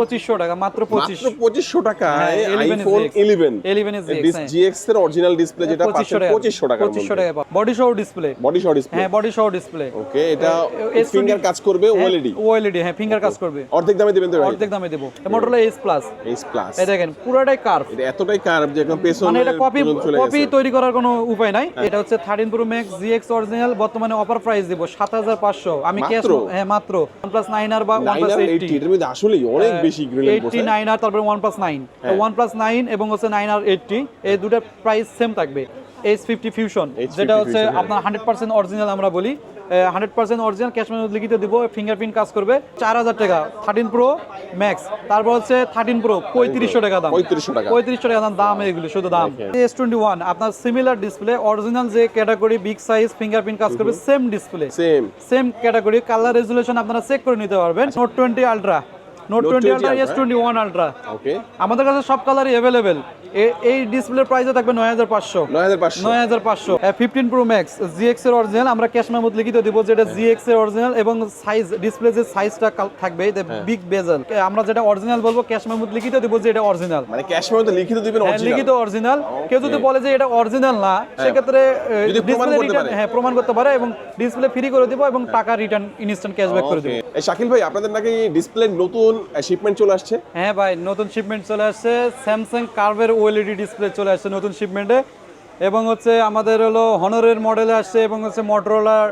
পঁচিশশো টাকা মাত্র পঁচিশ। পঁচিশশো টাকা হ্যাঁ, 11 আইফোন ইলেভেন 11 ZX, হ্যাঁ। জিএক্স এর অরিজিনাল ডিসপ্লে যেটা পঁচিশশো টাকা। পঁচিশশো টাকা বডি সহ ডিসপ্লে বডি সহ ডিসপ্লে হ্যাঁ বডি সহ ডিসপ্লে ওকে এটা ফিঙ্গার কাজ করবে ওএলইডি ওএলইডি হ্যাঁ ফিঙ্গার কাজ করবে। অর্ধেক দামে দিবেন তো অর্ধেক দামে দেবো। Motorola S plus H plus এই দেখেন পুরোটাই কার্ভ এটা এতটাই কার্ভ যে একদম পেছনে মানে এটা কপি কপি হ্যাঁ। তৈরি করার কোনো উপায় নাই। এটা হচ্ছে thirteen pro max GX original বর্তমানে অফার প্রাইস দিব সাত হাজার পাঁচশো। আমি ক্যাশ? হ্যাঁ মাত্র। নাইন আর বা ওয়ান নাইন প্লাস আর এইটি মধ্যে আসলেই অনেক বেশি গ্রিল এইটটি নাইন আর তারপরে নাইন এবং হচ্ছে আর এইটটি এই দুটার প্রাইস সেম থাকবে। এইচ ফিফটি ফিউশন যেটা হচ্ছে হ্যাঁ। আপনার হান্ড্রেড পার্সেন্ট অরিজিনাল আমরা বলি। Hundred percent original cash memo লিখিত দিব ফিঙ্গারপ্রিন্ট কাজ করবে। চার হাজার টাকা থার্টিন প্রো ম্যাক্স তারপর হচ্ছে থার্টিন প্রো পঁয়ত্রিশশো টাকা দাম। পঁয়ত্রিশশো টাকা। পঁয়ত্রিশশো টাকা দাম দাম এগুলো শুধু দাম। এস টোয়েন্টি ওয়ান আপনার সিমিলার ডিসপ্লে অরিজিনাল যে ক্যাটাগরি বিগ সাইজ ফিঙ্গারপ্রিন্ট কাজ করবে same display same same category colour resolution আপনারা চেক করে নিতে পারবেন। Note twenty ultra note twenty ultra S twenty one ultra okay আমাদের কাছে সব কালারই অ্যাভেলেবেল এই ডিসপ্লের প্রাইসে থাকবে নয় হাজার পাঁচশো। নয় হাজার পাঁচশো। ফিফটিন প্রো ম্যাক্স জিএক্স এর অরিজিনাল আমরা ক্যাশ মেমোতে লিখিত দিব যেটা জিএক্স এর অরিজিনাল এবং সাইজ ডিসপ্লে যে সাইজটা থাকবে বিগ বেজেল আমরা যেটা অরিজিনাল বলব ক্যাশ মেমোতে লিখিত দিব যে এটা অরিজিনাল মানে ক্যাশ মেমোতে লিখিত দিবেন হ্যাঁ, original? লিখিত অরিজিনাল কেউ যদি বলে যে এটা অরিজিনাল না সেক্ষেত্রে ডিসপ্লে করতে পারে। হ্যাঁ প্রমাণ করতে পারে এবং ডিসপ্লে ফ্রি করে দিব এবং টাকা রিটার্ন ইনস্ট্যান্ট ক্যাশব্যাক করে দিব। এই শাকিল ভাই আপনাদের নাকি ডিসপ্লে নতুন শিপমেন্ট চলে আসছে? হ্যাঁ ভাই, নতুন শিপমেন্ট চলে আসছে। স্যামসাং কার্ভের ওএলইডি ডিসপ্লে চলে আসছে নতুন শিপমেন্টে এবং হচ্ছে আমাদের হলো হনরের মডেল আসছে এবং হচ্ছে মোটরোলার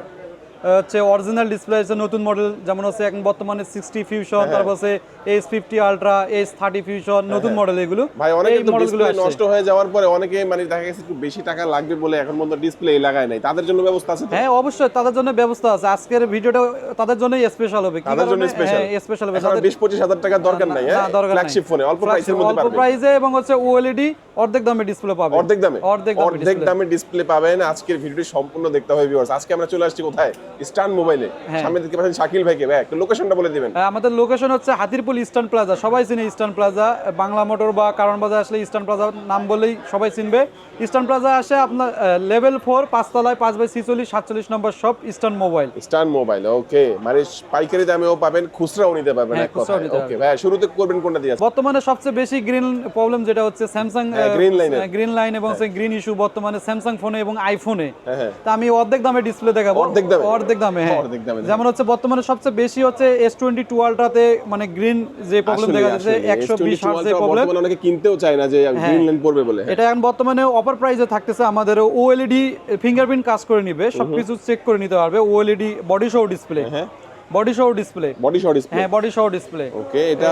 হচ্ছে অরিজিনাল ডিসপ্লে আছে নতুন মডেল যেমন হচ্ছে এখন বর্তমানে সিক্সটি ফিউশন হ্যাঁ, তারপর হচ্ছে H fifty ultra H thirty fusion নতুন মডেল এগুলো। ভাই অনেকে মডেলগুলো নষ্ট হয়ে যাওয়ার পরে অনেকে মানে দেখা গেছে একটু বেশি টাকা লাগবে বলে এখন পর্যন্ত ডিসপ্লে লাগায় নাই। তাদের জন্য ব্যবস্থা আছে? হ্যাঁ অবশ্যই তাদের জন্য ব্যবস্থা আছে। আজকের ভিডিওটা তাদের জন্যই স্পেশাল হবে। তাদের জন্য স্পেশাল হ্যাঁ স্পেশাল হবে। এখন তাদের- বিশ পঁচিশ হাজার টাকার দরকার নাই হ্যাঁ। ফ্ল্যাগশিপ ফোনে অল্প প্রাইসের মধ্যে অল্প প্রাইসে এবং হচ্ছে ওএলইডি অর্ধেক দামে ডিসপ্লে পাবে অর্ধেক দামে। অর্ধেক দামে ডিসপ্লে পাবেন। আজকের ভিডিওটি সম্পূর্ণ দেখতে হবে ভিউয়ার্স আজকে আমরা চলে আসছি কোথায়? স্টান মোবাইলে হ্যাঁ। সামনে দেখতে পাচ্ছেন শাকিল ভাইকে। ভাই একটু লোকেশনটা বলে দিবেন। আমাদের লোকেশন হচ্ছে হাতিরপুল ইস্টার্ন প্লাজা সবাই চিনে ইস্টার্ন প্লাজা বাংলা মোটর বা কারণ বাজার আসলে ইস্টার্ন প্লাজা নাম বলেই সবাই চিনবে। ইস্টার্ন প্লাজা আসে আপনার লেভেল ফোর পাঁচতলায় পাঁচ বাই ছিচল্লিশ সাতচল্লিশ নম্বর সব ইস্টার্ন মোবাইল স্টান মোবাইল ওকে মানে পাইকারি দামেও পাবেন খুচরাও নিতে পারবেন হ্যাঁ, ওকে ভাই শুরুতে করবেন কোনটা দিয়ে? বর্তমানে সবচেয়ে বেশি গ্রিন প্রবলেম যেটা হচ্ছে স্যামসাং হ্যাঁ, green গ্রিন লাইন এবং গ্রিন ইস্যু বর্তমানে স্যামসাং ফোনে এবং আইফোনে হ্যাঁ হ্যাঁ। তা আমি অর্ধেক দামে ডিসপ্লে দেখাবো। অর্ধেক দামে? অর্ধেক দামে হ্যাঁ। যেমন হচ্ছে বর্তমানে সবচেয়ে বেশি হচ্ছে এস টোয়েন্টি টু আলট্রাতে মানে গ্রিন যে প্রবলেম দেখা যাচ্ছে একশো বিশ S22 প্রবলেম অনেকে কিনতেও চায় না যে গ্রিন লাইন পড়বে বলে। এটা এখন বর্তমানে অফার প্রাইসে থাকতেছে আমাদের ওএলইডি ফিঙ্গারপ্রিন্ট কাজ করে নিবে সবকিছু চেক করে নিতে পারবে ওএলইডি বডি সহ ডিসপ্লে হ্যাঁ। বডি সহ ডিসপ্লে বডি শট ডিসপ্লে হ্যাঁ বডি সহ ডিসপ্লে ওকে এটা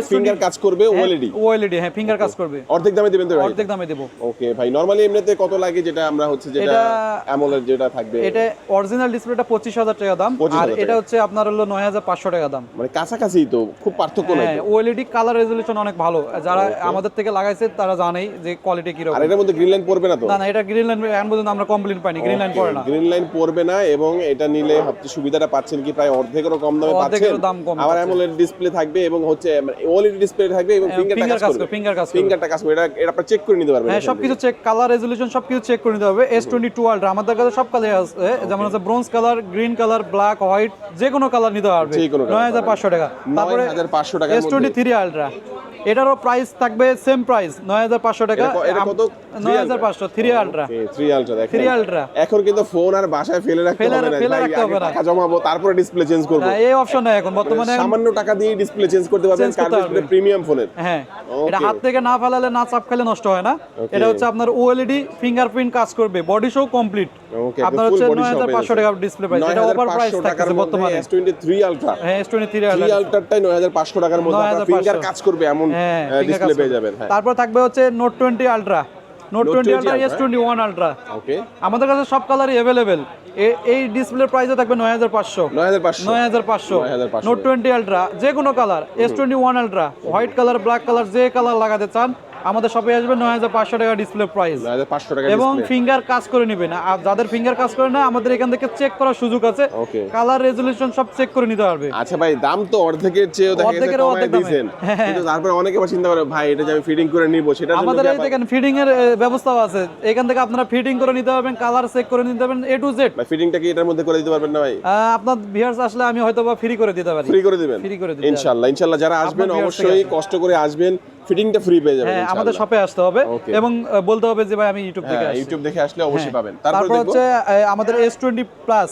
S20 ফিঙ্গার কাজ করবে ওএলইডি ওএলইডি হ্যাঁ ফিঙ্গার কাজ করবে। অর্ধেক দামে দিবেন তো ভাই? অর্ধেক দামে দেবো। ওকে ভাই নরমালি এমনিতে কত লাগে যেটা আমরা হচ্ছে যেটা অ্যামোলেড যেটা থাকবে? এটা অরিজিনাল ডিসপ্লেটা পঁচিশ হাজার টাকা দাম। আর এটা হচ্ছে আপনার হলো নয় হাজার পাঁচশো টাকা দাম। মানে কাছাকাছি তো খুব পার্থক্য নাই হ্যাঁ। ওএলইডি কালার রেজলিউশন অনেক ভালো। যারা আমাদের থেকে লাগাইছে তারা জানেই যে কোয়ালিটি আর কীরকম এটার মধ্যে গ্রিন লাইন পড়বে না তো? না না এটা গ্রিন লাইন এখন পর্যন্ত আমরা কমপ্লেন পাইনি। গ্রিন লাইন পড়ে না। গ্রিন লাইন পড়বে না এবং এটা নিলে আপনি সুবিধাটা পাচ্ছেন কি প্রায় অর্ধেকেরও কম দামে পাচ্ছেন। আবার অ্যামোলেড ডিসপ্লে থাকবে এবং হচ্ছে ওএলইডি ডিসপ্লে থাকবে এবং ফিঙ্গারটা কাজ করবে। ফিঙ্গার কাজ করবে। ফিঙ্গারটা কাজ করবে। এটা এটা আপনি চেক করে নিতে পারবেন হ্যাঁ সবকিছু চেক কালার রেজোলিউশন সবকিছু চেক করে নিতে হবে। এস টোয়েন্টি টু আলট্রা আমাদের কাছে সব কালার আছে। যেমন আছে bronze colour green colour black white যে কোনো কালার নিতে পারবে। যে কোনো colour নয় হাজার পাঁচশো টাকা। তারপরে 9500 টাকার এস টোয়েন্টি থ্রি আলট্রা এটারও প্রাইস থাকবে সেম প্রাইস নয় হাজার পাঁচশো টাকা এটা কত? নয় হাজার পাঁচশো থ্রি আলট্রা থ্রি আলট্রা দেখেন থ্রি আলট্রা এখন কিন্তু ফোন আর বাসায় ফেলে রাখতে হবে না ফেলে রাখতে হবে না। টাকা জমাবো তারপরে ডিসপ্লে চেঞ্জ করব। এই অপশন নাই এখন বর্তমানে এখন- সামান্য টাকা দিয়ে ডিসপ্লে চেঞ্জ করতে পারবেন Change করতে প্রিমিয়াম ফোনের হ্যাঁ এটা হাত থেকে না ফেলালে না চাপ খেলে নষ্ট হয় না। এটা হচ্ছে আপনার ওএলইডি ফিঙ্গারপ্রিন্ট কাজ করবে বডি শো কমপ্লিট আপনার হচ্ছে নয় হাজার পাঁচশো টাকা ডিসপ্লে প্রাইস এটা ওভার প্রাইস মধ্যে বর্তমানে। S23 আলট্রা হ্যাঁ এস টোয়েন্টি থ্রি 3 আলট্রাটাই 9500 টাকার মধ্যে আপনার ফিঙ্গার কাজ করবে এমন হ্যাঁ ডিসপ্লে পেয়ে যাবেন হ্যাঁ। তারপর থাকবে হচ্ছে note twenty ultra note twenty ultra S twenty one ultra okay আমাদের কাছে সব কালারই অ্যাভেলেবেল এই ডিসপ্লের প্রাইসে থাকবে নয় হাজার পাঁচশো। 9500 নয় হাজার পাঁচশো। নোট টোয়েন্টি আলট্রা যে কোনো colour S twenty one ultra white colour black colour যে কালার লাগাতে চান আমাদের শপে আসবে নয় হাজার পাঁচশো টাকা ডিসপ্লে প্রাইস পাঁচশো টাকা এবং ফিঙ্গার কাজ করে নেবেন। আর যাদের ফিঙ্গার কাজ করে না আমাদের এখান থেকে চেক করার সুযোগ আছে। কালার রেজলিউশন সব চেক করে নিতে পারবে। আচ্ছা ভাই দাম তো অর্ধেকের চেয়েও কমায় অর্ধেক। দিয়েছেন। কিন্তু তারপরে অনেকে আবার চিন্তা করে ভাই এটা যে আমি ফিটিং করে নিব জন্য আমাদের এই দেখেন ফিডিং এর ব্যবস্থাও আছে। এখান থেকে আপনারা ফিটিং করে নিতে পারবেন কালার চেক করে নিতে পারবেন এ টু জেড ভাই ফিটিংটা কি এটার মধ্যে করে দিতে পারবেন না ভাই? আপনার ভিউয়ার্স আসলে আমি হয়তো বা ফ্রি করে দিতে পারি। ফ্রি করে দিবেন। ফ্রি করে পারি। ইনশাআল্লাহ ইনশাআল্লাহ যারা আসবেন অবশ্যই কষ্ট করে আসবেন। ফিটিংটা ফ্রি পেয়ে যাবেন হ্যাঁ আমাদের শপে আসতে হবে এবং বলতে হবে যে ভাই আমি ইউটিউব থেকে হ্যাঁ আসছি। ইউটিউব দেখে আসলে অবশ্যই পাবেন। তারপর হচ্ছে আমাদের এস টোয়েন্টি প্লাস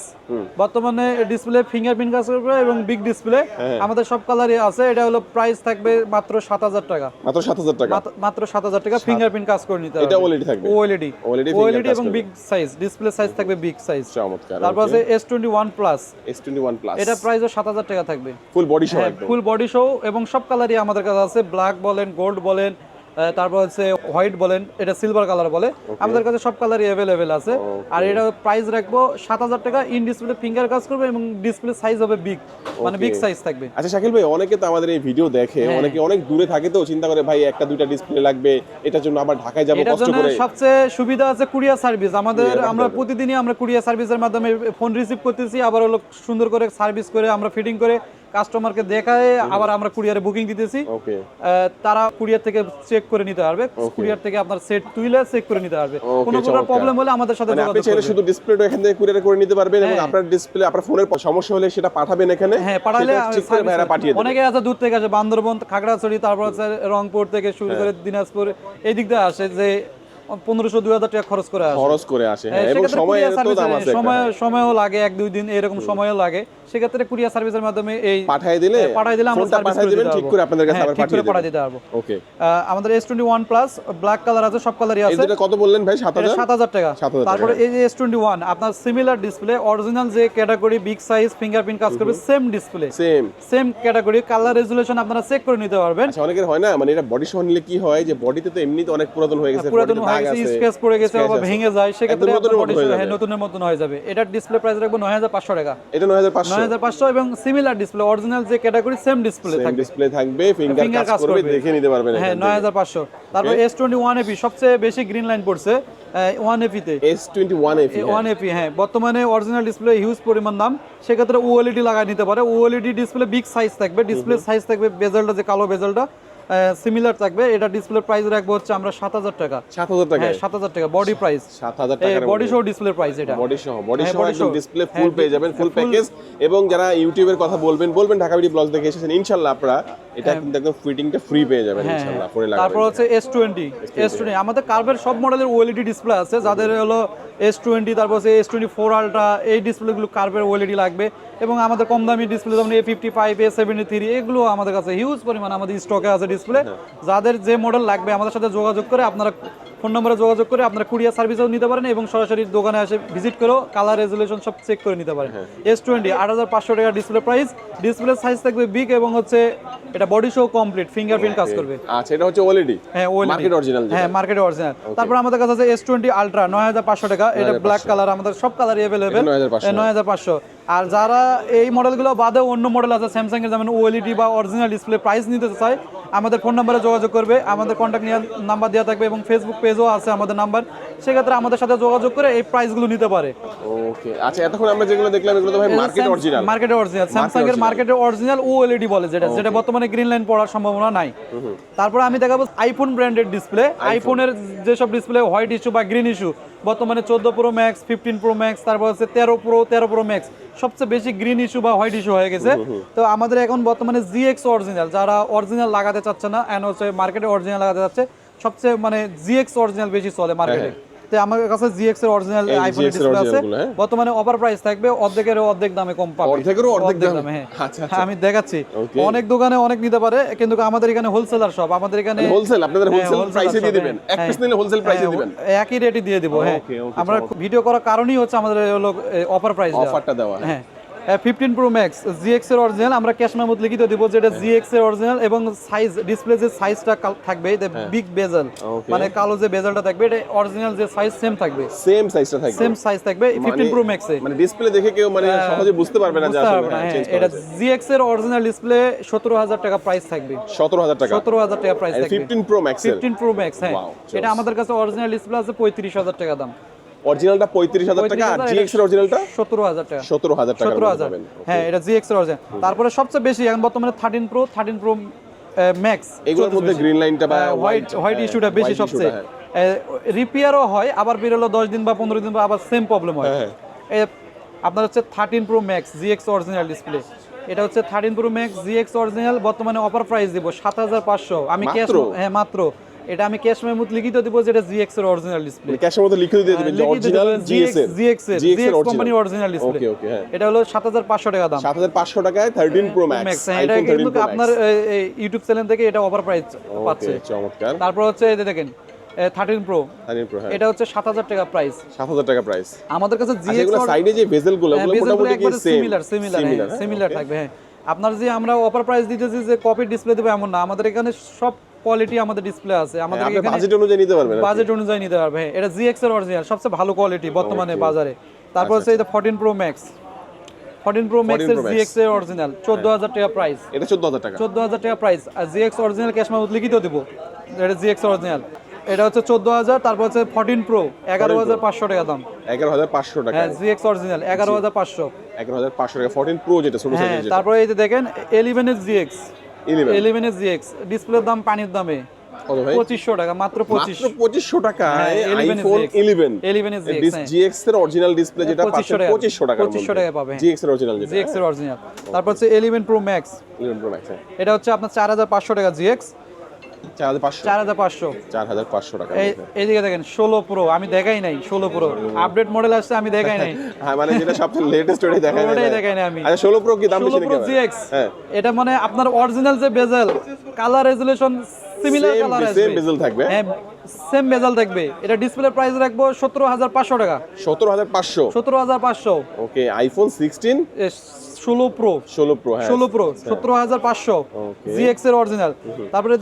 বর্তমানে ডিসপ্লে ফিঙ্গারপ্রিন্ট কাজ করবে এবং বিগ ডিসপ্লে হ্যাঁ। আমাদের সব কালারই আছে এটা হলো প্রাইস থাকবে মাত্র সাত হাজার টাকা। মাত্র সাত হাজার টাকা। মাত্র- মাত্র সাত হাজার টাকা ফিঙ্গারপ্রিন্ট কাজ করে নিতে এটা হবে OLED থাকবে ওএলইডি ওএলইডি এবং বিগ সাইজ ডিসপ্লে সাইজ থাকবে বিগ সাইজ চমৎকার তারপর আছে S twenty one plus S twenty one plus এটা প্রাইসও সাত হাজার টাকা থাকবে। ফুল বডি সহ ফুল বডি শো এবং সব কালারই আমাদের কাছে আছে। ব্ল্যাক বলেন গোল্ড বলেন তারপর হচ্ছে হোয়াইট বলেন এটা সিলভার কালার বলে। আমাদের কাছে সব কালারই অ্যাভেলেবেল আছে। আর এটা প্রাইস রাখব সাত হাজার টাকা। ইন ডিসপ্লে ফিঙ্গার কাজ করবে এবং ডিসপ্লে সাইজ হবে বিগ মানে বিগ সাইজ থাকবে। আচ্ছা শাকিল ভাই অনেকে তো আমাদের এই ভিডিও দেখে হ্যাঁ। অনেকে অনেক দূরে থাকে তো চিন্তা করে ভাই একটা দুইটা ডিসপ্লে লাগবে এটার জন্য আবার ঢাকায় যাব কষ্ট জন্য করে সবচেয়ে সুবিধা আছে কুরিয়ার সার্ভিস আমাদের আমরা প্রতিদিনই আমরা কুরিয়ার সার্ভিসের মাধ্যমে ফোন রিসিভ করতেছি আবার হলো সুন্দর করে সার্ভিস করে আমরা ফিটিং করে কাস্টমারকে দেখায় আবার আমরা কুরিয়ারে বুকিং দিতেছি। তারা কুরিয়ার থেকে চেক করে নিতে পারবে। কুরিয়ার থেকে আপনার সেট তুইলে চেক করে নিতে পারবে। কোনো প্রকার প্রবলেম হলে আমাদের সাথে মানে আপনি যোগাযোগ চাইলে করবেন। শুধু ডিসপ্লেটা এখান থেকে কুরিয়ার করে নিতে পারবেন এবং হ্যাঁ। আপনার ডিসপ্লে আপনার ফোনের সমস্যা হলে সেটা পাঠাবেন এখানে। হ্যাঁ পাঠালে ঠিক করে ভাইরা পাঠিয়ে দেবে। অনেকে আছে দূর থেকে আসে বান্দরবন খাগড়াছড়ি তারপর হচ্ছে রংপুর থেকে শুরু হ্যাঁ। করে দিনাজপুর এই দিক দিয়ে আসে যে পনেরোশো দুই হাজার টাকা খরচ করে খরচ করে আসে এবং সেক্ষেত্রে সময়ের courier তো service দাম এ আছে একটা। সময় সময়ও লাগে এক দুই দিন এরকম সময়ও লাগে। সেক্ষেত্রে কুরিয়ার সার্ভিসের মাধ্যমে এই পাঠিয়ে দিলে পাঠিয়ে দিলে আমরা সার্ভিস করে দিতে ঠিক করে আপনাদের কাছে আবার পাঠিয়ে পাঠিয়ে দিতে পারব। ওকে আমাদের S twenty one plus black colour আছে সব কালারই আছে। দুটো কত বললেন ভাই? সাত এটা হাজার? সাত হাজার টাকা। তারপরে এই যে এস টোয়েন্টি ওয়ান আপনার সিমিলার ডিসপ্লে অরিজিনাল যে ক্যাটাগরি বিগ সাইজ ফিঙ্গারপ্রিন্ট কাজ করবে same display same same category colour resolution আপনারা চেক করে নিতে পারবেন। আচ্ছা অনেকের হয় না মানে এটা বডি সহ নিলে কি হয়? যে বডিতে তো এমনিতে অনেক পুরাতন হয়ে গেছে পুরাতন হয়ে দাগ গেছে আছে, স্ক্র্যাচ পড়ে গেছে scratch ভেঙে যায় সেক্ষেত্রে একদম নতুনের আপনার মতো body হয়ে হ্যাঁ নতুনের মতন হয়ে যাবে। এটার ডিসপ্লে প্রাইস রাখব নয় হাজার পাঁচশো টাকা। এটা নয় হাজার পাঁচশো। নয় হাজার পাঁচশো এবং সিমিলার ডিসপ্লে অরিজিনাল যে ক্যাটাগরি সেম ডিসপ্লে থাকবে। ডিসপ্লে থাকবে ফিঙ্গার কাজ কাজ করবে করবে। দেখে নিতে পারবেন হ্যাঁ নয় হাজার পাঁচশো। তারপর এস টোয়েন্টি ওয়ান এপি সবচেয়ে বেশি গ্রিন লাইন পড়ছে one এপিতে S twenty one F one AP হ্যাঁ। বর্তমানে অরিজিনাল ডিসপ্লে হিউজ পরিমাণ দাম। সেক্ষেত্রে ওএলইডি লাগাই নিতে পারে। ওএলইডি ডিসপ্লে বিগ সাইজ থাকবে ডিসপ্লে সাইজ থাকবে বেজেলটা যে কালো বেজেলটা সিমিলার থাকবে। এটা ডিসপ্লে প্রাইস রাখব হচ্ছে আমরা সাত হাজার টাকা। সাত হাজার টাকা হ্যাঁ সাত হাজার টাকা। বডি প্রাইস সাত হাজার টাকা বডি সহ ডিসপ্লে প্রাইস এটা। বডি সহ বডি সহ একদম ডিসপ্লে হ্যাঁ, ফুল পেয়ে যাবেন ফুল প্যাকেজ এবং যারা ইউটিউবের কথা বলবেন বলবেন ঢাকা ভিডিও ব্লগ দেখে এসেছেন ইনশাল্লাহ আপনারা এটা কিন্তু একদম ফিটিংটা ফ্রি পেয়ে যাবেন হ্যাঁ, ইনশাআল্লাহ ফোনে তারপর হচ্ছে এস টোয়েন্টি এস টোয়েন্টি আমাদের কার্ভের সব মডেলের ডিসপ্লে আছে যাদের হলো এস টোয়েন্টি তারপর হচ্ছে এস টোয়েন্টি ফোর আলট্রা এই ডিসপ্লেগুলো কার্ভের লাগবে। এবং আমাদের কম দামি ডিসপ্লে যেমন A fifty five A seventy three এগুলো আমাদের কাছে হিউজ পরিমাণ আমাদের স্টকে আছে ডিসপ্লে যাদের যে মডেল লাগবে আমাদের সাথে যোগাযোগ করে আপনারা ফোন নম্বরে যোগাযোগ করে আপনারা কুরিয়ার সার্ভিসও নিতে পারেন এবং সরাসরি দোকানে এসে ভিজিট করেও কালার রেজুলেশন সব চেক করে নিতে পারেন। এস টোয়েন্টি আট হাজার পাঁচশো টাকা ডিসপ্লে প্রাইস ডিসপ্লে সাইজ থাকবে বিগ এবং হচ্ছে এটা বডি শো কমপ্লিট ফিঙ্গারপ্রিন্ট কাজ করবে। আচ্ছা এটা হচ্ছে অলরেডি হ্যাঁ ওয়েল মার্কেট অরিজিনাল হ্যাঁ মার্কেট অরিজিনাল তারপর আমাদের কাছে আছে এস টোয়েন্টি আলট্রা নয় হাজার পাঁচশো টাকা। এটা ব্ল্যাক কালার আমাদের সব কালারই অ্যাভেলেবেল এটা 9,500 নয় হাজার পাঁচশো। আর যারা এই মডেলগুলো বাদে অন্য মডেল আছে স্যামসাং এর যেমন ওএলইডি বা অরিজিনাল ডিসপ্লে প্রাইস নিতে চায় আমাদের ফোন নাম্বারে যোগাযোগ করবে, আমাদের কন্ট্যাক্ট নাম্বার দেওয়া থাকবে এবং ফেসবুক পেজও আছে আমাদের নাম্বার সেক্ষেত্রে আমাদের সাথে যোগাযোগ করে এই প্রাইসগুলো নিতে পারে। ওকে আচ্ছা এতক্ষণ আমরা যেগুলো দেখলাম এগুলো তো ভাই মার্কেট অরিজিনাল মার্কেটে অরিজিনাল স্যামসাং এর মার্কেটে অরিজিনাল ওএলইডি বলে যেটা যেটা বর্তমানে গ্রিন লাইন পড়ার সম্ভাবনা নাই। তারপর আমি দেখাবো আইফোন ব্র্যান্ডেড ডিসপ্লে আইফোনের যেসব ডিসপ্লে হোয়াইট ইস্যু বা গ্রিন ইস্যু বর্তমানে চোদ্দ pro max fifteen pro max তারপর হচ্ছে তেরো প্রো তেরো প্রো ম্যাক্স সবচেয়ে বেশি গ্রিন ইস্যু বা হোয়াইট ইস্যু হয়ে গেছে। তো আমাদের এখন বর্তমানে জিএক্স অরিজিনাল যারা অরিজিনাল লাগাতে চাচ্ছে না এন্ড হচ্ছে মার্কেটে অরিজিনাল লাগাতে চাচ্ছে সবচেয়ে মানে জিএক্স অরিজিনাল বেশি চলে মার্কেটে তো আমার কাছে জিএক্স এর অরিজিনাল এর ডিসপ্লে আছে। হ্যাঁ? বর্তমানে অফার প্রাইস থাকবে অর্ধেকের অর্ধেক দামে কম পাবে। অর্ধেকের অর্ধেক দামে? হ্যাঁ। আচ্ছা, হ্যাঁ, আমি দেখাচ্ছি। অনেক দোকানে অনেক নিতে পারে কিন্তু আমাদের এখানে হোলসেলার সব আমাদের এখানে হোলসেল আপনাদের হ্যাঁ, হোলসেল প্রাইসে দিয়ে দিবেন। এক পিস। নিলে হোলসেল প্রাইসে দিবেন। একই রেটে দিয়ে দিব হ্যাঁ। আমরা ভিডিও করার কারণই হচ্ছে আমাদের হলো অফার প্রাইস অফারটা দেওয়া হ্যাঁ। ফিফটিন প্রো ম্যাক্স জিএক্স এর অরিজিনাল আমরা ক্যাশ মেমোতে লিখিত দিব যেটা জিএক্স এর অরিজিনাল এবং সাইজ ডিসপ্লে যে সাইজটা থাকবে বিগ বেজেল মানে কালো যে বেজেলটা থাকবে এটা অরিজিনাল যে সাইজ সেম থাকবে। সেম সাইজটা থাকবে। সেম সাইজ থাকবে ফিফটিন প্রো ম্যাক্সে মানে ডিসপ্লে দেখে কেউ মানে সহজে বুঝতে পারবে না যে আসলে হ্যাঁ, হ্যাঁ, এটা। জিএক্স এর অরিজিনাল ডিসপ্লে সতেরো হাজার টাকা প্রাইস থাকবে। 17000 টাকা। সতেরো হাজার টাকা প্রাইস থাকবে। 15 প্রো ম্যাক্স এর। ফিফটিন প্রো ম্যাক্স হ্যাঁ। এটা আমাদের কাছে অরিজিনাল ডিসপ্লে আছে পঁয়ত্রিশ হাজার টাকা দাম। অরিজিনালটা 35000 টাকা আর জিএক্স এর অরিজিনালটা সতেরো হাজার টাকা। 17000 টাকা সতেরো হাজার। হ্যাঁ এটা জিএক্স এর অরিজিনাল তারপরে সবচেয়ে বেশি এখন বর্তমানে thirteen pro thirteen pro max এগুলোর মধ্যে গ্রিন লাইনটা বা হোয়াইট হোয়াইট ইস্যুটা বেশি সবচেয়ে। রিপেয়ারও হয় আবার বেরোলো দশ দিন বা পনেরো দিন বা আবার সেম প্রবলেম হয়। হ্যাঁ, আপনার হচ্ছে thirteen pro max GX original display এটা হচ্ছে thirteen pro max GX original বর্তমানে অফার প্রাইস দিব সাত হাজার পাঁচশো। আমি ক্যাশ হ্যাঁ মাত্র। এটা আমি ক্যাশ মেমোত লিখিত দিব যেটা জিএক্স এর অরিজিনাল ডিসপ্লে ক্যাশের মধ্যে লিখে দিয়ে দিবেন যে অরিজিনাল জিএক্স এর। জিএক্স এর জিএক্স এর অরিজিনাল কোম্পানির অরিজিনাল ডিসপ্লে ওকে ওকে হ্যাঁ। এটা হলো সাত হাজার পাঁচশো টাকা দাম। 7500 টাকায় 13 প্রো ম্যাক্স এটা আইফোন 13 কিন্তু আপনার ইউটিউব চ্যানেল থেকে এটা অফার প্রাইস পাচ্ছে। চমৎকার। তারপর হচ্ছে এই যে দেখেন থার্টিন প্রো 13 প্রো হ্যাঁ। এটা হচ্ছে সাত হাজার টাকা প্রাইস 7000 টাকা প্রাইস আমাদের কাছে জিএক্স এগুলো সাইডে যে ভেজেলগুলো ওগুলো মোটামুটি সিমিলার সিমিলার সিমিলার থাকবে হ্যাঁ। আপনার যে আমরা অফার প্রাইস দিতেছি যে কপি ডিসপ্লে দেবো এমন না আমাদের এখানে সব কোয়ালিটি আমাদের ডিসপ্লে আছে। আমাদের আপনি এখানে বাজেট অনুযায়ী নিতে পারবেন বাজেট অনুযায়ী নিতে পারবে হ্যাঁ এটা জিএক্স এর অরিজিনাল সবচেয়ে ভালো কোয়ালিটি বর্তমানে বাজারে। তারপর হচ্ছে এটা fourteen pro max fourteen pro max এর Max। জিএক্স এর অরিজিনাল চোদ্দ হাজার টাকা প্রাইস এটা 14000 টাকা। চোদ্দ হাজার টাকা প্রাইস আর জিএক্স অরিজিনাল ক্যাশ মাউথ লিখিত দেবো। এটা জিএক্স অরিজিনাল এটা হচ্ছে চোদ্দ হাজার তারপর হচ্ছে ফোরটিন প্রো এগারো হাজার পাঁচশো টাকা দাম। 11500 টাকা। হ্যাঁ জিএক্স অরিজিনাল এগারো হাজার পাঁচশো। 11500 টাকা 14 প্রো যেটা ছোট হ্যাঁ সাইজের তারপরে এই যে দেখেন eleven S GX 11 eleven S GX ডিসপ্লের দাম পানির দামে। পঁচিশশো টাকা মাত্র পঁচিশ। মাত্র 2500 টাকা 11 আইফোন GX 11 11 এর GX, হ্যাঁ। জিএক্স এর অরিজিনাল ডিসপ্লে যেটা 2500 টাকা। 2500 টাকার 2500 টাকায় পাবে। জিএক্স এর অরিজিনাল যেটা। জিএক্স এর অরিজিনাল তারপর হচ্ছে eleven pro max 11 pro max এটা হচ্ছে আপনার চার হাজার পাঁচশো টাকা জিএক্স টাকা এইদিকে দেখেন ষোলো প্রো আমি দেখাই নাই ষোলো প্রো আপডেট মডেল আসছে আমি দেখাই নাই। ষোলো প্রো কি দাম ষোলো প্রো জিএক্স এটা মানে আপনার অরিজিনাল যে bezel colour resolution similar colour আসবে। সেম বেজেল থাকবে? হ্যাঁ সেম বেজেল থাকবে। এটা ডিসপ্লে প্রো 16 প্রো হ্যাঁ। 16 প্রো 17500 জিএক্স এর অরিজিনাল তারপরে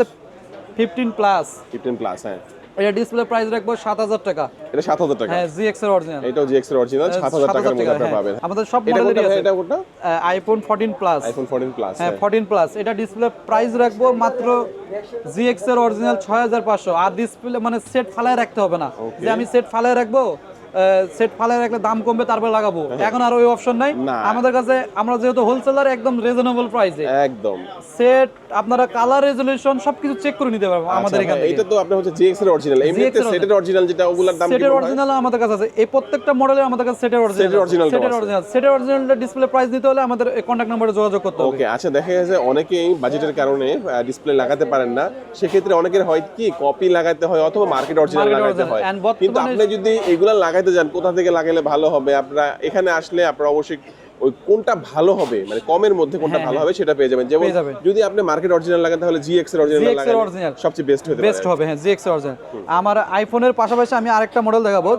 15 প্লাস। 15 প্লাস হ্যাঁ। এটা ডিসপ্লে প্রাইস রাখব 7000 টাকা। এটা 7000 টাকা। হ্যাঁ GX এর অরিজিনাল এটাও GX এর অরিজিনাল হ্যাঁ, 7000 টাকার মধ্যে আপনি হ্যাঁ। পাবেন। আমাদের সব মডেলেরই আছে। এটা কোনটা আইফোন 14 প্লাস আইফোন 14 প্লাস হ্যাঁ, হ্যাঁ। 14 প্লাস এটা ডিসপ্লে প্রাইস রাখব মাত্র GX এর অরিজিনাল 6500 আর ডিসপ্লে মানে সেট ফালায় রাখতে হবে না। যে আমি সেট ফালায় রাখব সেট ফালায় রাখলে দাম কমবে তারপর লাগাবো। এখন আর ওই অপশন নাই। আমাদের কাছে আমরা যেহেতু হোলসেলার একদম রিজনেবল প্রাইসে একদম। সেট আপনারা কালার রেজুলেশন সবকিছু চেক করে নিতে পারব আমাদের আচ্ছা এখান এটা তো আপনার হচ্ছে জিএক্স এর অরিজিনাল এমনিতে সেটের অরিজিনাল যেটা ওগুলোর দাম সেটের অরিজিনাল আমাদের কাছে আছে। এই প্রত্যেকটা মডেলের আমাদের কাছে সেটের অরিজিনাল সেটের টাও সেটের অরিজিনাল সেটের অরিজিনালটা ডিসপ্লে প্রাইস দিতে হলে আমাদের কন্টাক্ট নম্বরে যোগাযোগ করতে হবে। ওকে আচ্ছা দেখা গেছে অনেকেই বাজেটের কারণে ডিসপ্লে লাগাতে পারেন না। সেক্ষেত্রে অনেকের হয় কি কপি লাগাতে হয় অথবা মার্কেট অরিজিনাল লাগাতে হয়। কিন্তু আপনি যদি এগুলা লাগাইতে যান কোথা থেকে লাগালে ভালো হবে? আপনারা এখানে আসলে আপনারা অবশ্যই ওই কোনটা ভালো হবে মানে কমের মধ্যে কোনটা ভালো হবে সেটা পেয়ে যাবেন যেমন হ্যাঁ। যদি আপনি মার্কেট অরিজিনাল লাগান তাহলে জিএক্স এর অরিজিনাল এর লাগালে সবচেয়ে বেস্ট হতে বেস্ট হবে হ্যাঁ জিএক্স অরিজিনাল আমার আইফোনের পাশাপাশি আমি আরেকটা মডেল দেখাবো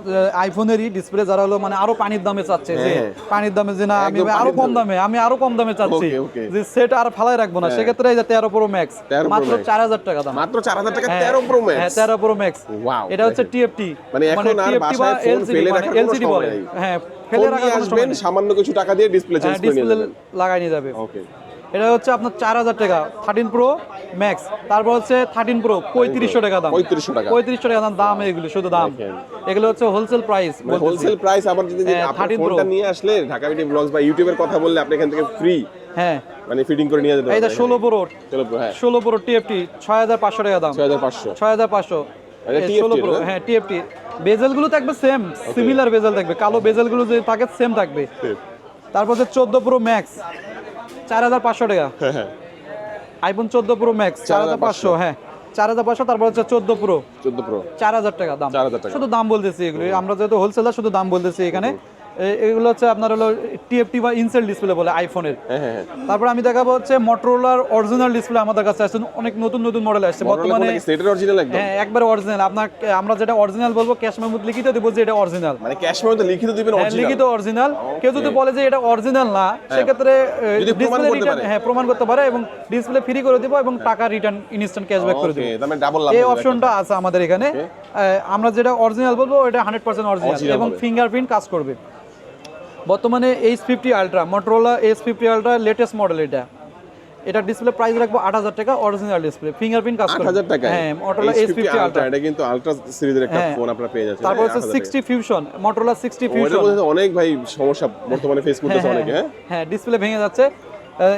আইফোনেরই ডিসপ্লে যারা হলো মানে আরও পানির দামে চাচ্ছে যে হ্যাঁ। পানির দামে যে না আমি আরও কম দামে। আমি আরও কম দামে চাচ্ছি. যে সেট আর ফালাই রাখব না সেক্ষেত্রে এই যে তেরো প্রো ম্যাক্স মাত্র Max। চার হাজার টাকা দাম মাত্র 4000 টাকা হ্যাঁ, 13 প্রো ম্যাক্স হ্যাঁ ম্যাক্স তেরো প্রো ম্যাক্স Wow, এটা হচ্ছে। টিএফটি মানে এখন আর বাসায় ফোন ফেলে মানে রাখার কোনো সময় নেই। হ্যাঁ ফেলে নেই। সামান্য কিছু টাকা দিয়ে ডিসপ্লে চেঞ্জ করে ডিসপ্লে লাগাই নিয়ে যাবে। ওকে এটা হচ্ছে আপনার চার হাজার টাকা থার্টিন প্রো ম্যাক্স তারপর হচ্ছে থার্টিন প্রো পঁয়ত্রিশশো টাকা দাম। 3500 টাকা। পঁয়ত্রিশশো টাকা দাম দাম এগুলো শুধু দাম। এগুলো হচ্ছে হোলসেল প্রাইস হোলসেল প্রাইস আবার যদি হ্যাঁ, 13 Pro। ফোনটা নিয়ে আসলে ঢাকা ব্লগস বা ইউটিউবের কথা বললে আপনি এখান থেকে ফ্রি হ্যাঁ। মানে ফিটিং করে নিয়ে যেতে পারবেন। ষোলো প্রো হ্যাঁ। ষোলো প্রো টিএফটি ছয় হাজার পাঁচশো টাকা দাম। 6500 ছয় হাজার পাঁচশো। এটা TFT ষোলো প্রো হ্যাঁ টিএফটি বেজেলগুলো থাকবে সেম সিমিলার বেজেল থাকবে। কালো বেজেলগুলো যে থাকে সেম থাকবে। তারপর হচ্ছে চোদ্দ প্রো ম্যাক্স চার হাজার পাঁচশো টাকা। হ্যাঁ হ্যাঁ। আইফোন চোদ্দ প্রো ম্যাক্স চার হাজার পাঁচশো হ্যাঁ। চার হাজার পাঁচশো তারপর হচ্ছে চোদ্দ প্রো 14 প্রো চার হাজার টাকা দাম। 4000 টাকা। শুধু দাম বলতেছি এগুলো। আমরা যেহেতু হোলসেলার শুধু দাম বলতেছি এখানে। এগুলো হচ্ছে আপনার হলো টিএফটি বা ইনসেল ডিসপ্লে বলে আইফোনের হ্যাঁ হ্যাঁ হ্যাঁ। তারপর আমি দেখাবো হচ্ছে মটোরোলার অরিজিনাল ডিসপ্লে আমাদের কাছে আছে অনেক নতুন নতুন মডেল আসছে। বর্তমানে সেটের অরিজিনাল একদম? হ্যাঁ একবার অরিজিনাল আপনার আমরা যেটা অরিজিনাল বলব ক্যাশ মেমোতে লিখিত দেবো যে এটা অরিজিনাল মানে ক্যাশ মেমোতে লিখিত দিবেন লিখিত অরিজিনাল কেউ যদি বলে যে এটা অরিজিনাল না সেক্ষেত্রে ডিসপ্লে করতে পারে। হ্যাঁ প্রমাণ করতে পারে এবং ডিসপ্লে ফ্রি করে দিব এবং টাকা রিটার্ন ইনস্ট্যান্ট ক্যাশব্যাক করে দিব। মানে ডাবল লাভ এই অপশনটা আছে আমাদের এখানে। আমরা যেটা অরিজিনাল বলব এটা হান্ড্রেড পার্সেন্ট অরিজিনাল এবং। ফিঙ্গারপ্রিন্ট কাজ করবে। বর্তমানে H fifty ultra Motorola H fifty ultra latest model এটা। এটা ডিসপ্লে প্রাইস রাখব আট হাজার টাকা অরিজিনাল ডিসপ্লে ফিঙ্গারপ্রিন্ট কাজ আট হাজার টাকা হ্যাঁ মোটরোলা এইচ ফিফটি আলট্রা এটা কিন্তু আলট্রা সিরিজের একটা হ্যাঁ। ফোন আপনারা পেয়ে যাচ্ছেন। তারপর হ্যাঁ, হচ্ছে sixty fusion Motorola sixty. Fusion অনেক ভাই সমস্যা বর্তমানে ফেস করতেছে হ্যাঁ, অনেকে হ্যাঁ? হ্যাঁ ডিসপ্লে ভেঙে যাচ্ছে।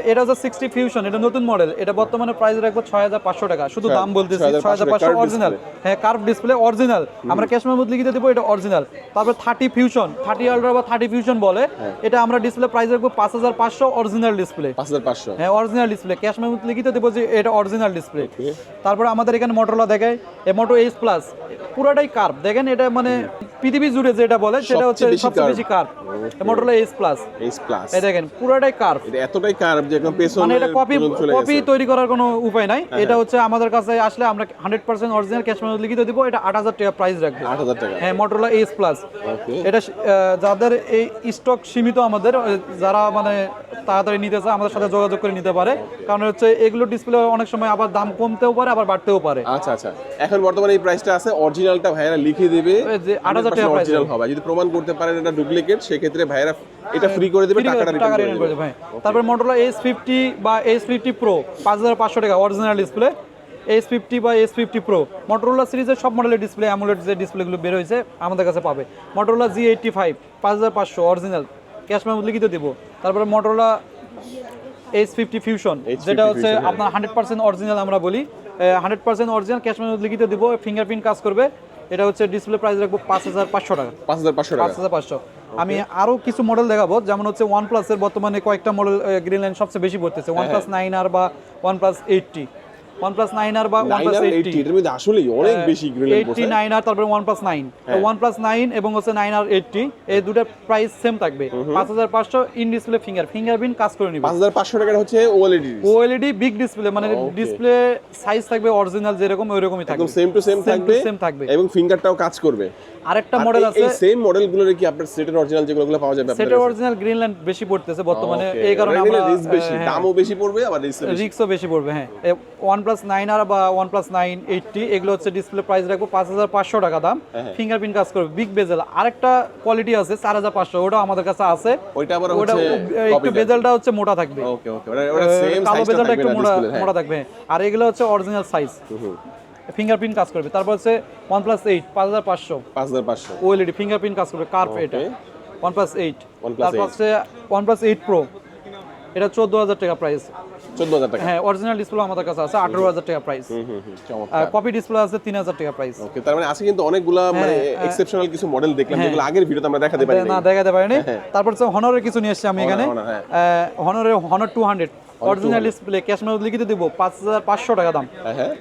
এটা হচ্ছে সিক্সটি ফিউশন এটা নতুন মডেল এটা বর্তমানে প্রাইস রাখব ছয় হাজার পাঁচশো টাকা। শুধু দাম বলতেছি ছয় হাজার পাঁচশো অরিজিনাল হ্যাঁ কার্ভ ডিসপ্লে অরিজিনাল আমরা লিখে দেবো এটা অরিজিনাল তারপর থার্টি ফিউশন থার্টি আলট্রা বা থার্টি ফিউশন বলে হ্যাঁ। এটা আমরা ডিসপ্লে প্রাইস রাখব পাঁচ হাজার পাঁচশো অরিজিনাল ডিসপ্লে পাঁচ হাজার পাঁচশো। হ্যাঁ অরিজিনাল ডিসপ্লে ক্যাশ মেমোতে লিখিত দেবো যে এটা অরিজিনাল ডিসপ্লে তারপরে আমাদের এখানে মোটরলা দেখায় এ মোটো এইচ প্লাস পুরোটাই কার্ভ দেখেন এটা মানে পৃথিবী জুড়ে যেটা বলে সেটা হচ্ছে সবচেয়ে বেশি curve Motorola H plus H plus এই দেখেন পুরোটাই কার্ভ এটা এতটাই কার্ভ যে একদম পেছনে মানে এটা কপি কপি হ্যাঁ, তৈরি করার কোনো উপায় নাই। এটা হচ্ছে আমাদের কাছে আসলে আমরা hundred percent original cash memo লিখিত দিব এটা আট হাজার টাকা প্রাইস রাখব। আট হাজার টাকা। হ্যাঁ মোটরলা এইচ প্লাস এটা যাদের এই স্টক সীমিত আমাদের যারা মানে তাড়াতাড়ি নিতে চায় আমাদের সাথে যোগাযোগ করে নিতে পারে। কারণ হচ্ছে এগুলো ডিসপ্লে অনেক সময় আবার দাম কমতেও পারে আবার বাড়তেও পারে। আচ্ছা আচ্ছা। এখন বর্তমানে এই প্রাইসটা আছে অরিজিনালটা ভাইয়ারা লিখে দেবে। যে 8,000 অরিজিনাল হবে। যদি প্রমাণ করতে পারেন এটা ডুপ্লিকেট সেক্ষেত্রে ভাইয়ারা এটা ফ্রি করে দেবে টাকাটা রিটার্ন করে দেবে। হ্যাঁ তারপরে মোটরলা এইচ ফিফটি বা এইচ ফিফটি প্রো পাঁচ হাজার পাঁচশো টাকা অরিজিনাল ডিসপ্লে এইচ ফিফটি বা এইচ ফিফটি প্রো মোটরোলা সিরিজের সব মডেলের ডিসপ্লে অ্যামুলেট যে ডিসপ্লেগুলো বের হয়েছে আমাদের কাছে পাবে। মোটরোলা জি এইটটি ফাইভ পাঁচ হাজার পাঁচশো অরিজিনাল ক্যাশ মেমো লিখিত দেবো। তারপরে মোটরোলা এইচ ফিফটি ফিউশন যেটা হচ্ছে হ্যাঁ। আপনার হান্ড্রেড পার্সেন্ট অরিজিনাল আমরা বলি। Hundred percent original cash memo লিখিত দেবো ফিঙ্গারপ্রিন্ট কাজ করবে। এটা হচ্ছে ডিসপ্লে প্রাইস রাখব পাঁচ হাজার পাঁচশো টাকা। পাঁচ হাজার পাঁচশো পাঁচ হাজার পাঁচশো। আমি আরও কিছু মডেল দেখাবো যেমন হচ্ছে ওয়ান প্লাসের বর্তমানে কয়েকটা মডেল গ্রিন লাইন সবচেয়ে বেশি পড়তেছে। ওয়ান প্লাস নাইন আর বা ওয়ান প্লাস এইটটি নাইন আর বা মধ্যে আসলেই অনেক বেশি গ্রিন এইটটি নাইন আর তারপরে one plus nine one nine এবং হচ্ছে নাইন আর এইটটি এই দুটার প্রাইস সেম থাকবে। পাঁচ হাজার পাঁচশো ইন ডিসপ্লে ফিঙ্গার ফিঙ্গারপ্রিন্ট কাজ করে নিবে। পাঁচ হাজার পাঁচশো টাকার হচ্ছে ওএলইডি ওএলইডি বিগ ডিসপ্লে মানে ডিসপ্লে সাইজ থাকবে অরিজিনাল যেরকম ওইরকমই থাকবে। একদম সেম টু সেম থাকবে same থাকবে। এবং ফিঙ্গারটাও কাজ করবে। আরেকটা আর মডেল আছে এই সেম মডেলগুলোর কি আপনার সেটের অরিজিনাল যেগুলো পাওয়া যাবে সেটের অরিজিনাল গ্রিনল্যান্ড বেশি পড়তেছে বর্তমানে। এই কারণে আমরা রিস্ক বেশি হ্যাঁ, দামও বেশি পড়বে আবার রিস্ক বেশি। পড়বে হ্যাঁ। ওয়ান প্লাস নাইন আর বা ওয়ান প্লাস নাইন এইটটি এগুলো হচ্ছে ডিসপ্লে প্রাইস রাখব পাঁচ হাজার পাঁচশো টাকা দাম। হ্যাঁ, ফিঙ্গারপ্রিন্ট কাজ করবে। বিগ বেজেল আরেকটা কোয়ালিটি আছে চার হাজার পাঁচশো ওটা আমাদের কাছে আছে। ওইটা আবার ওটা একটু বেজেলটা হচ্ছে মোটা থাকবে। ওকে ওকে কালো বেজেলটা একটু মোটা হ্যাঁ। মোটা থাকবে। আর এগুলো হচ্ছে অরিজিনাল সাইজ ফিঙ্গারপ্রিন্ট কাজ করবে। তারপর হচ্ছে ওয়ান প্লাস এইট পাঁচ হাজার পাঁচশো। পাঁচ হাজার পাঁচশো। ওএলইডি ফিঙ্গারপ্রিন্ট কাজ করবে কার্ভ এটা। ওয়ান প্লাস এইট তারপর হচ্ছে ওয়ান প্লাস এইট প্রো এটা চোদ্দ হাজার টাকা প্রাইস চোদ্দ হাজার টাকা। হ্যাঁ অরিজিনাল ডিসপ্লে আমাদের কাছে আছে আঠারো হাজার টাকা প্রাইস হুম হুম হুম, আর কপি ডিসপ্লে আছে তিন হাজার টাকা প্রাইস ওকে তার মানে আজকে কিন্তু অনেকগুলা মানে এক্সেপশনাল কিছু মডেল দেখলাম যেগুলো আগের ভিডিওতে আমরা দেখাতে পারি না দেখাতে পারিনি। তারপর হচ্ছে হনরের কিছু নিয়ে এসেছি আমি এখানে। হ্যাঁ। হনরের Honor two hundred original display cash memo লিখিত দিব পাঁচ হাজার পাঁচশো টাকা দাম। হ্যাঁ হ্যাঁ।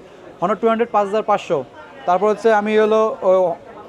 হনর টু হান্ড্রেড পাঁচ হাজার পাঁচশো। তারপর হচ্ছে আমি হলো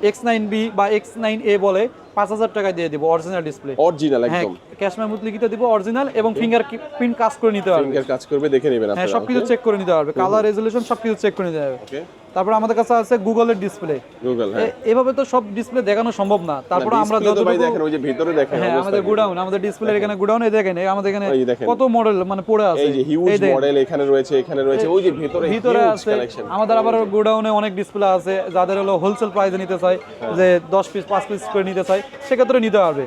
এক্স নাইন বি বা এক্স নাইন এ বলে পাঁচ হাজার টাকা দিয়ে দিব অরিজিনাল ডিসপ্লে অরিজিনাল হ্যাঁ একদম। ক্যাশ মেমো লিখিত দিব অরিজিনাল এবং ফিঙ্গার প্রিন্ট কাজ করে নিতে পারবে। ফিঙ্গার কাজ করবে দেখে নেবেন আপনারা হ্যাঁ সবকিছু চেক করে নিতে পারবে। কালার রেজলিউশন সবকিছু চেক করে নিতে পারবে। ওকে তারপর আমাদের কাছে আছে গুগলের ডিসপ্লে গুগল হ্যাঁ। এভাবে তো সব ডিসপ্লে দেখানো সম্ভব না। তারপর আমরা Display তো ভাই যতটুকু দেখেন ওই যে ভিতরে দেখেন হ্যাঁ আমাদের। গুডাউন আমাদের ডিসপ্লে এখানে গুডাউনে দেখেন এই আমাদের এখানে কত মডেল মানে পড়ে আছে। এই যে হিউজ মডেল এখানে রয়েছে এখানে রয়েছে ওই যে ভিতরে ভিতরে আছে। আমাদের আবার গোডাউনে অনেক ডিসপ্লে আছে যাদের হলো হোলসেল প্রাইসে নিতে চাই হ্যাঁ। যে দশ পিস পাঁচ পিস করে নিতে চাই সেক্ষেত্রে নিতে পারবে।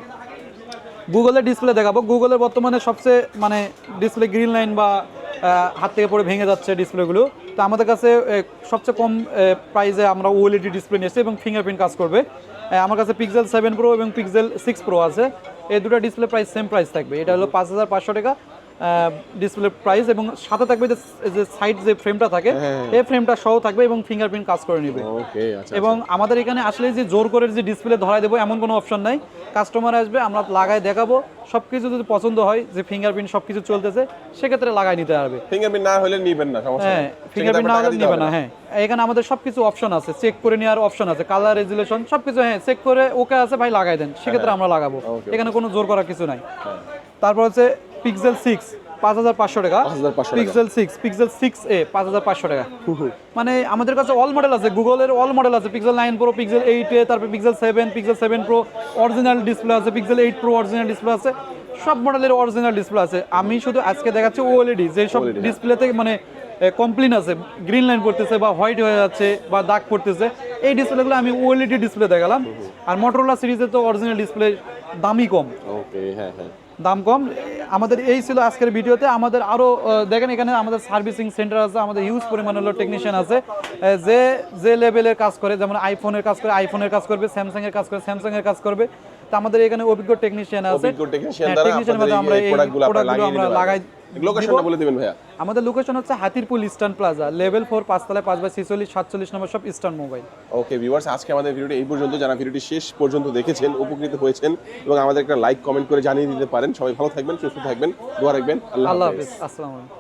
গুগলের ডিসপ্লে দেখাবো। গুগলের বর্তমানে সবচেয়ে মানে ডিসপ্লে গ্রিন লাইন বা হাত থেকে পড়ে ভেঙে যাচ্ছে ডিসপ্লেগুলো তো আমাদের কাছে সবচেয়ে কম প্রাইসে আমরা ওএলইডি ডিসপ্লে নিয়েছি এবং ফিঙ্গারপ্রিন্ট কাজ করবে। আমার কাছে পিক্সেল সেভেন প্রো এবং পিক্সেল সিক্স প্রো আছে। এই দুটো ডিসপ্লে প্রাইস সেম প্রাইস থাকবে। এটা হলো পাঁচ হাজার পাঁচশো টাকা। ডিসপ্লে প্রাইস এবং সাথে থাকবে যে সাইড যে ফ্রেমটা থাকে এই ফ্রেমটা সহ থাকবে এবং ফিঙ্গারপ্রিন্ট কাজ করে নেবে। আচ্ছা এবং আমাদের এখানে আসলে যে জোর করে যে ডিসপ্লে ধরাই দেবো এমন কোনো অপশন নাই। কাস্টমার আসবে আমরা দেখাবো। সব কিছু যদি পছন্দ হয় যে ফিঙ্গারপ্রিন্ট সব কিছু চলতেছে সেক্ষেত্রে লাগাই নিতে পারবে। ফিঙ্গারপ্রিন্ট না হলে নিবেন না সমস্যা হ্যাঁ ফিঙ্গারপ্রিন্ট না হলে না হ্যাঁ। এখানে আমাদের সবকিছু অপশন আছে চেক করে নেওয়ার অপশন আছে কালার রেজুলেশন সবকিছু হ্যাঁ চেক করে ওকে আছে ভাই লাগাই দেন। সেক্ষেত্রে আমরা লাগাবো। এখানে কোনো জোর করার কিছু নাই। তারপর হচ্ছে পিক্সেল সিক্স পাঁচ হাজার পাঁচশো টাকা। 5500 Pixel six Pixel six A পাঁচ হাজার পাঁচশো টাকা। মানে আমাদের কাছে অল মডেল আছে গুগলের অল মডেল আছে Pixel nine Pro Pixel eight A তারপর Pixel seven Pixel seven Pro original display আছে Pixel eight Pro original display আছে সব মডেলের অরিজিনাল ডিসপ্লে আছে। আমি শুধু আজকে দেখাচ্ছি ওএলইডি যে সব ডিসপ্লেতে মানে কমপ্লেন আছে গ্রিন লাইন পড়তেছে বা হোয়াইট হয়ে যাচ্ছে বা দাগ পড়তেছে এই ডিসপ্লেগুলো আমি ওএলইডি ডিসপ্লে দেখালাম। আর মোটরোলা সিরিজের তো অরিজিনাল ডিসপ্লে দামই কম। ওকে হ্যাঁ হ্যাঁ। দাম কম। আমাদের এই ছিল আজকের ভিডিওতে। আমাদের আরও দেখেন এখানে আমাদের সার্ভিসিং সেন্টার আছে, আমাদের হিউজ পরিমাণ হলো টেকনিশিয়ান আছে। যে যে লেভেলের কাজ করে, যেমন আইফোনের কাজ করে আইফোনের কাজ করবে স্যামসাংয়ের কাজ করে স্যামসাংয়ের কাজ করবে। তো আমাদের এখানে অভিজ্ঞ টেকনিশিয়ান আছে। অভিজ্ঞ টেকনিশিয়ান হ্যাঁ, দ্বারা আমরা এই প্রোডাক্টগুলো আমরা লাগাই লোকেশনটা বলে দিবেন ভাইয়া। আমাদের লোকেশন হচ্ছে Hatirpool Eastern Plaza level four পাঁচতলায় পাঁচ বাই ছিচল্লিশ সাতচল্লিশ নম্বর সব ইস্টার্ন মোবাইল ওকে ভিউয়ার্স আজকে আমাদের ভিডিওটি এই পর্যন্ত। যারা ভিডিওটি শেষ পর্যন্ত দেখেছেন উপকৃত হয়েছেন এবং আমাদের একটা লাইক কমেন্ট করে জানিয়ে দিতে পারেন। সবাই ভালো থাকবেন সুস্থ থাকবেন দোয়া রাখবেন। আল্লাহ হাফেজ আসসালামু আলাইকুম।